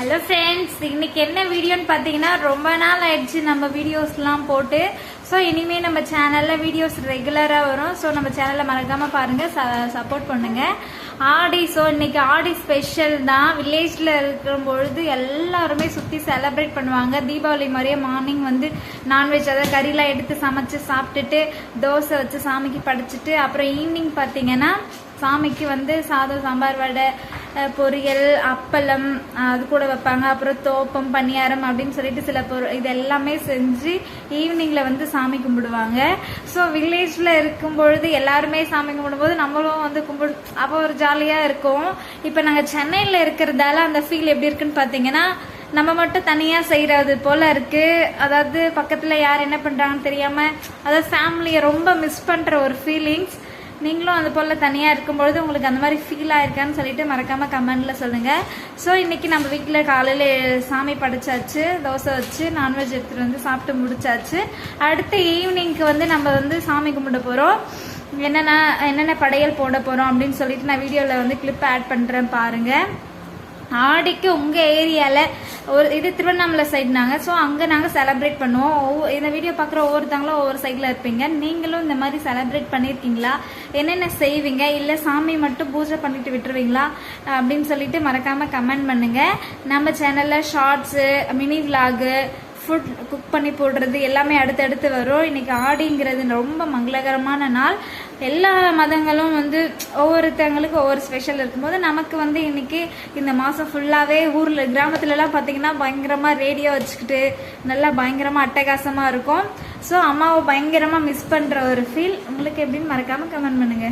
Hello friends இன்னைக்கு என்ன வீடியோன்னு பார்த்தீங்கன்னா ரொம்ப நாள் ஆயிடுச்சு நம்ம வீடியோஸ்லாம் போட்டு. ஸோ இனிமேல் நம்ம சேனலில் வீடியோஸ் ரெகுலராக வரும். ஸோ நம்ம சேனலை மறக்காமல் பாருங்கள் சப்போர்ட் பண்ணுங்கள் ஆடி ஸோ இன்னைக்கு ஆடி ஸ்பெஷல் தான். வில்லேஜில் இருக்கிற பொழுது எல்லாருமே சுற்றி செலப்ரேட் பண்ணுவாங்க. தீபாவளி மாதிரியே மார்னிங் வந்து நான்வெஜ் அதாவது கறிலாம் எடுத்து சமைச்சு சாப்பிட்டுட்டு தோசை வச்சு சாமிக்கு படைச்சிட்டு அப்புறம் ஈவினிங் பார்த்தீங்கன்னா சாமிக்கு வந்து சாதம் சாம்பார் வடை பொரியல் அப்பளம் அது கூட வைப்பாங்க. அப்புறம் தோப்பம் பணியாரம் அப்படின்னு சொல்லிட்டு சில பொருள் இது எல்லாமே செஞ்சு ஈவினிங்ல வந்து சாமி கும்பிடுவாங்க. ஸோ வில்லேஜ்ல இருக்கும் பொழுது எல்லாருமே சாமி கும்பிடும்போது நம்மளும் வந்து கும்பிடு அப்போ ஒரு ஜாலியா இருக்கும். இப்போ நாங்கள் சென்னையில் இருக்கிறதால அந்த ஃபீல் எப்படி இருக்குன்னு பார்த்தீங்கன்னா நம்ம மட்டும் தனியாக செய்கிறது போல இருக்கு. அதாவது பக்கத்தில் யார் என்ன பண்ணுறாங்கன்னு தெரியாமல் அதாவது ஃபேமிலியை ரொம்ப மிஸ் பண்ணுற ஒரு ஃபீலிங்ஸ் நீங்களும் அது போல் தனியாக இருக்கும்பொழுது உங்களுக்கு அந்த மாதிரி ஃபீல் ஆயிருக்கான்னு சொல்லிட்டு மறக்காமல் கமெண்டில் சொல்லுங்கள் ஸோ இன்றைக்கி நம்ம வீட்டில் காலையில் சாமி படைச்சாச்சு தோசை வச்சு நான்வெஜ் எடுத்துகிட்டு வந்து சாப்பிட்டு முடிச்சாச்சு. அடுத்து ஈவினிங்க்கு வந்து நம்ம வந்து சாமி கும்பிட போகிறோம் என்னென்ன என்னென்ன படையல் போட போகிறோம் அப்படின்னு சொல்லிட்டு நான் வீடியோவில் வந்து கிளிப் ஆட் பண்ணுறேன் பாருங்கள் ஆடிக்கு உங்கள் ஏரியாவில் ஒரு இது திருவண்ணாமலை சைடு நாங்கள் ஸோ அங்கே நாங்கள் செலப்ரேட் பண்ணுவோம். ஒவ்வொரு- இந்த வீடியோ பார்க்குற ஒவ்வொருத்தவங்களும் ஒவ்வொரு சைடில் இருப்பீங்க. நீங்களும் இந்த மாதிரி செலப்ரேட் பண்ணியிருக்கீங்களா என்னென்ன செய்வீங்க? இல்லை சாமி மட்டும் பூஜை பண்ணிட்டு விட்டுருவீங்களா? அப்படின்னு சொல்லிட்டு மறக்காமல் கமெண்ட் பண்ணுங்கள் நம்ம சேனலில் shorts mini vlog food cook பண்ணி போடுறது எல்லாமே அடுத்தடுத்து வரும். இன்றைக்கி ஆடிங்கிறது ரொம்ப மங்களகரமான நாள். எல்லா மதங்களும் வந்து ஒவ்வொருத்தவங்களுக்கு ஒவ்வொரு ஸ்பெஷல் இருக்கும்போது நமக்கு வந்து இன்னைக்கு இந்த மாதம் ஃபுல்லாகவே ஊரில் கிராமத்துலலாம் பார்த்தீங்கன்னா பயங்கரமாக ரேடியோ வச்சுக்கிட்டு நல்லா பயங்கரமாக அட்டகாசமாக இருக்கும். ஸோ அம்மாவை பயங்கரமாக மிஸ் பண்ணுற ஒரு ஃபீல் உங்களுக்கு எப்படின்னு மறக்காமல் கமெண்ட் பண்ணுங்க.